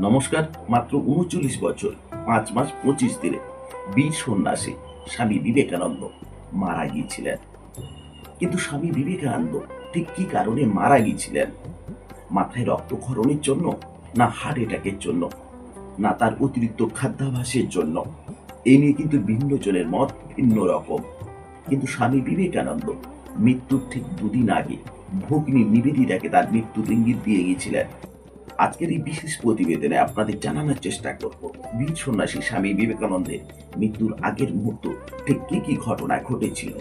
নমস্কার, মাত্র উনচল্লিশ বছর, পাঁচ মাস পঁচিশ দিনে। বীর সন্ন্যাসী স্বামী বিবেকানন্দ মারা গিয়েছিলেন। কিন্তু স্বামী বিবেকানন্দ ঠিক কি কারণে মারা গিয়েছিলেন? মাথায় রক্তক্ষরণের জন্য না হার্ট অ্যাটাকের জন্য? না তার অতিরিক্ত খাদ্যাভাসের জন্য? এই নিয়ে কিন্তু ভিন্ন জনের মত ভিন্ন রকম। কিন্তু স্বামী বিবেকানন্দ মৃত্যুর ঠিক দুদিন আগে ভগ্নী নিবেদিতাকে তার মৃত্যুর ইঙ্গিত দিয়ে গিয়েছিলেন। আজকের এই বিশেষ প্রতিবেদনে আপনাদের জানানোর চেষ্টা করব। বীর সন্ন্যাসী স্বামী বিবেকানন্দের মৃত্যুর আগের মুহূর্ত ঠিক কি কি ঘটনা ঘটেছিল?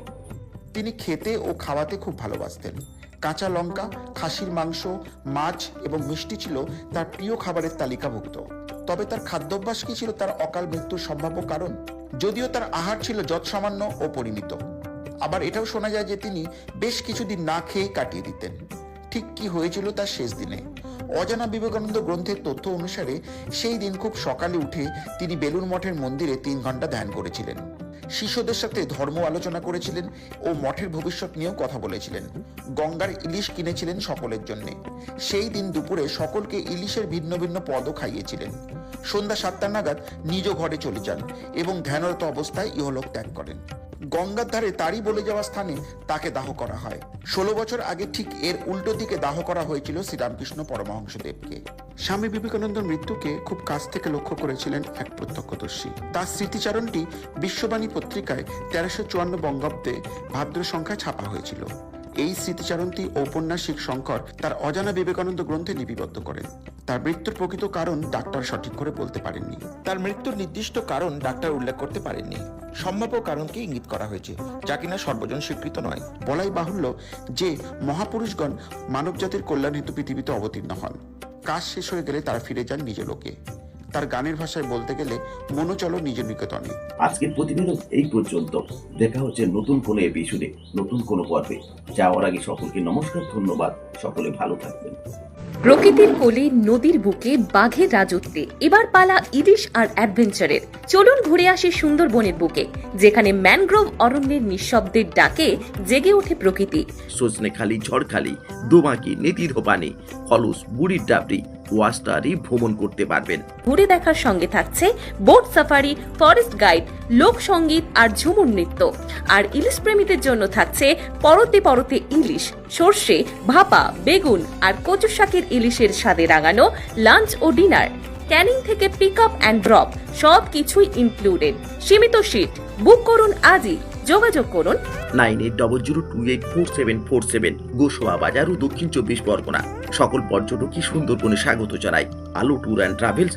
তিনি খেতে ও খাওয়াতে খুব ভালোবাসতেন। কাঁচা লঙ্কা, খাসির মাংস, মাছ এবং মিষ্টি ছিল তার প্রিয় খাবারের তালিকাভুক্ত। তবে তার খাদ্যাভ্যাস কি ছিল তার অকাল মৃত্যুর সম্ভাব্য কারণ? যদিও তার আহার ছিল যৎসামান্য ও পরিমিত। আবার এটাও শোনা যায় যে তিনি বেশ কিছুদিন না খেয়ে কাটিয়ে দিতেন। ঠিক কি হয়েছিল তার শেষ দিনে। অজানা বিবেকানন্দ গ্রন্থের তথ্য অনুসারে, সেই দিন খুব সকালে উঠে তিনি বেলুর মঠের মন্দিরে তিন ঘণ্টা ধ্যান করেছিলেন। শিষ্যদের সাথে ধর্ম আলোচনা করেছিলেন ও মঠের ভবিষ্যৎ নিয়েও কথা বলেছিলেন। গঙ্গার ইলিশ কিনেছিলেন সকলের জন্য। সেই দিন দুপুরে সকলকে ইলিশের ভিন্ন ভিন্ন পদও খাইয়েছিলেন। সন্ধ্যা সাতটা নাগাদ নিজ ঘরে চলে যান এবং ধ্যানরত অবস্থায় ইহলোক ত্যাগ করেন। গঙ্গার ধারে বলে যাওয়া স্থানে তাকে দাহ করা হয়। ষোলো বছর আগে ঠিক এর উল্টো দিকে দাহ করা হয়েছিল শ্রীরামকৃষ্ণ পরমহংসদেবকে। স্বামী বিবেকানন্দ মৃত্যুকে খুব কাছ থেকে লক্ষ্য করেছিলেন এক প্রত্যক্ষদর্শী। তার স্মৃতিচারণটি বিশ্ববাণী পত্রিকায় তেরোশো চুয়ান্ন বঙ্গাব্দে ভাদ্র সংখ্যায় ছাপা হয়েছিল। এই স্মৃতিচারণটি ঔপন্যাসিক শঙ্কর তার অজানা বিবেকানন্দ গ্রন্থে লিপিবদ্ধ করেন তার মৃত্যুর প্রকৃত কারণ ডাক্তার সঠিক করে বলতে পারেননি। তার মৃত্যুর নির্দিষ্ট কারণ ডাক্তার উল্লেখ করতে পারেননি। সম্ভাব্য কারণকে ইঙ্গিত করা হয়েছে, যা কিনা সর্বজন স্বীকৃত নয়। বলাই বাহুল্য যে, মহাপুরুষগণ মানবজাতির কল্যাণ হেতু পৃথিবীতে অবতীর্ণ হন। কাজ শেষ হয়ে গেলে তারা ফিরে যান নিজ লোকে। তার গানের ভাষায় বলতে গেলে মনো চলো নিজ নিকেতনে। আজকের প্রতিবেদন এই পর্যন্ত। দেখা হচ্ছে নতুন কোনো এপিসোডে নতুন কোনো পর্বে। যাওয়ার আগে সকলকে নমস্কার ধন্যবাদ। সকলে ভালো থাকবেন। প্রকৃতির কোলে নদীর বুকে বাঘের রাজত্বে। এবার পালা ইলিশ আর অ্যাডভেঞ্চারের। চলুন ঘুরে আসি সুন্দরবনের বুকে যেখানে ম্যানগ্রোভ অরণ্যের নিঃশব্দের ডাকে জেগে ওঠে প্রকৃতি। সজনেখালি ঝড়খালি দোমাকি নেতির পানি ফলস বুড়ির ডাবরি ওয়াস্টারি ভ্রমণ করতে পারবেন। ঘুরে দেখার সঙ্গে থাকছে বোট সাফারি, ফরেস্ট গাইড লোকসঙ্গীত আর ঝুমুর নৃত্য। আর ইলিশ প্রেমীদের জন্য থাকছে পরতে পরতে ইলিশ, সর্ষে, ভাপা, বেগুন আর কচু শাকের ইলিশের স্বাদে রাঙানো লাঞ্চ ও ডিনার। ক্যানিং থেকে পিক আপ অ্যান্ড ড্রপ সব কিছুই ইনক্লুডেড। সীমিত সিট, বুক করুন আজই। যোগাযোগ করুন nine eight double zero two eight four seven four seven Goshoya Bazar ও দক্ষিণ চব্বিশ পরগনা। সকল পর্যটকই সুন্দরবনে স্বাগত জানায় আলো ট্যুর অ্যান্ড ট্রাভেলস